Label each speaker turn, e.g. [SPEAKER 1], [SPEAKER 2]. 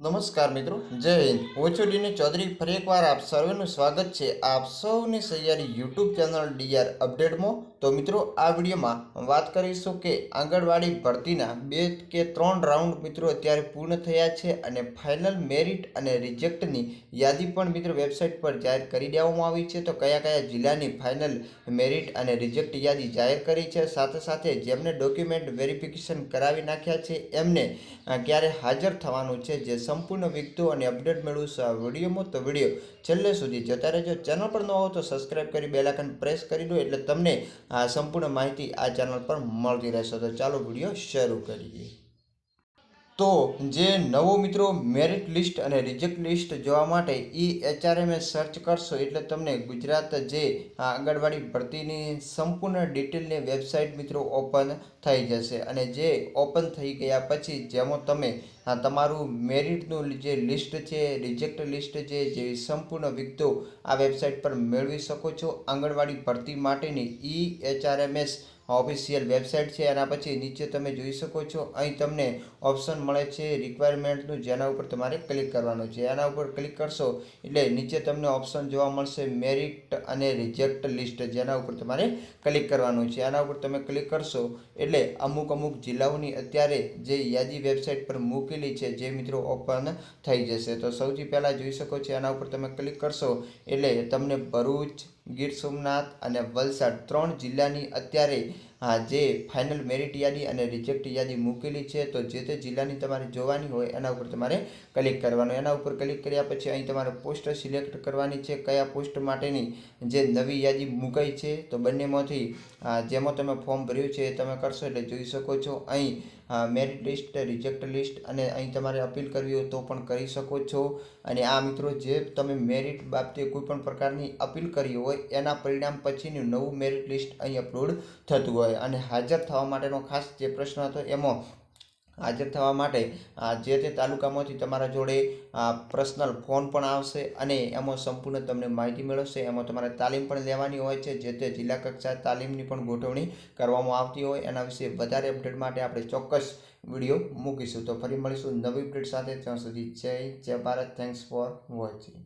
[SPEAKER 1] નમસ્કાર મિત્રો, જય હિન્દ. હું ચૌધરી ફરી એકવાર આપ સર્વેનું સ્વાગત છે આપ સૌની સહિયારી યુટ્યુબ ચેનલ ડીઆર અપડેટમાં. તો મિત્રો, આ વિડીયોમાં વાત કરીશું કે આંગણવાડી ભરતીના બે કે ત્રણ રાઉન્ડ મિત્રો અત્યારે પૂર્ણ થયા છે અને ફાઇનલ મેરિટ અને રિજેક્ટની યાદી પણ મિત્રો વેબસાઇટ પર જાહેર કરી દેવામાં આવી છે. તો કયા કયા જિલ્લાની ફાઇનલ મેરિટ અને રિજેક્ટ યાદી જાહેર કરી છે, સાથે સાથે જેમને ડોક્યુમેન્ટ વેરિફિકેશન કરાવી નાખ્યા છે, એમને ક્યારે હાજર થવાનું છે, જે સંપૂર્ણ વિગતો અને અપડેટ મેળવશો આ વિડીયોમાં તો વીડિયો છેલ્લે સુધી જતા રહેજો. ચેનલ પર ન હો તો સબસ્ક્રાઇબ કરી બેલ આઇકન પ્રેસ કરી દો એટલે તમને આ સંપૂર્ણ માહિતી આ ચેનલ પર મળતી રહેશે. તો ચાલો વીડિયો શરૂ કરીએ. તો જે નવો મિત્રો મેરિટ લિસ્ટ અને રિજેક્ટ લિસ્ટ જોવા માટે ઈ એચઆરએમએ સર્ચ કરશો એટલે તમને ગુજરાત જે આંગણવાડી ભરતીની સંપૂર્ણ ડિટેલની વેબસાઇટ મિત્રો ઓપન થઈ જશે. અને જે ઓપન થઈ ગયા પછી જેમાં તમે તમારું મેરિટનું જે લિસ્ટ છે રિજેક્ટ લિસ્ટ છે જેવી સંપૂર્ણ વિગતો આ વેબસાઇટ પર મેળવી શકો છો. આંગણવાડી ભરતી માટેની ઈ એચઆરએમએસ ઓફિશિયલ વેબસાઇટ છે. એના પછી નીચે તમે જોઈ શકો છો. અહીં તમને ઓપ્શન મળે છે રિક્વાયરમેન્ટનું જેના ઉપર તમારે ક્લિક કરવાનું છે. એના ઉપર ક્લિક કરશો એટલે નીચે તમને ઓપ્શન જોવા મળશે મેરિટ અને રિજેક્ટ લિસ્ટ જેના ઉપર તમારે ક્લિક કરવાનું છે. એના ઉપર તમે ક્લિક કરશો એટલે અમુક અમુક જિલ્લાઓની અત્યારે જે યાદી વેબસાઇટ પર મૂકેલી છે જે મિત્રો ઓપન થઈ જશે. તો સૌથી પહેલાં જોઈ શકો છો એના ઉપર તમે ક્લિક કરશો એટલે તમને ભરૂચ ગીર સોમનાથ અને વલસાડ ત્રણ જિલ્લાની અત્યારે આ જે ફાઇનલ મેરિટ યાદી અને રિજેક્ટ યાદી મૂકેલી છે, તો જે તે જિલ્લાની તમારે જોવાની હોય, એના ઉપર તમારે ક્લિક કરવાનું. એના ઉપર ક્લિક કર્યા પછી અહીં તમારે પોસ્ટ સિલેક્ટ કરવાની છે, કયા પોસ્ટ માટેની જે નવી યાદી મુકાઈ છે, તો બંનેમાંથી જેમાં તમે ફોર્મ ભર્યું છે એ તમે કરશો એટલે જોઈ શકો છો. અહીં મેરિટ લિસ્ટ રિજેક્ટ લિસ્ટ અને અહીં તમારે અપીલ કરવી હોય તો પણ કરી શકો છો. અને આ મિત્રો, જે તમે મેરિટ બાબતે કોઈ પણ પ્રકારની અપીલ કરી હોય, એના પરિણામ પછીનું નવું મેરિટ લિસ્ટ અહીં અપલોડ થતું હોય અને હાજર થવા માટેનો ખાસ જે પ્રશ્ન હતો એમાં હાજર થવા માટે જે તે તાલુકામાંથી તમારા જોડે પર્સનલ ફોન પણ આવશે અને એમાં સંપૂર્ણ તમને માહિતી મેળવશે. એમાં તમારે તાલીમ પણ લેવાની હોય છે, જે તે જિલ્લા કક્ષા તાલીમની પણ ગોઠવણી કરવામાં આવતી હોય. એના વિશે વધારે અપડેટ માટે આપણે ચોક્કસ વીડિયો મૂકીશું. તો ફરી મળીશું નવી અપડેટ સાથે. ત્યાં સુધી જય જય ભારત. Thanks for watching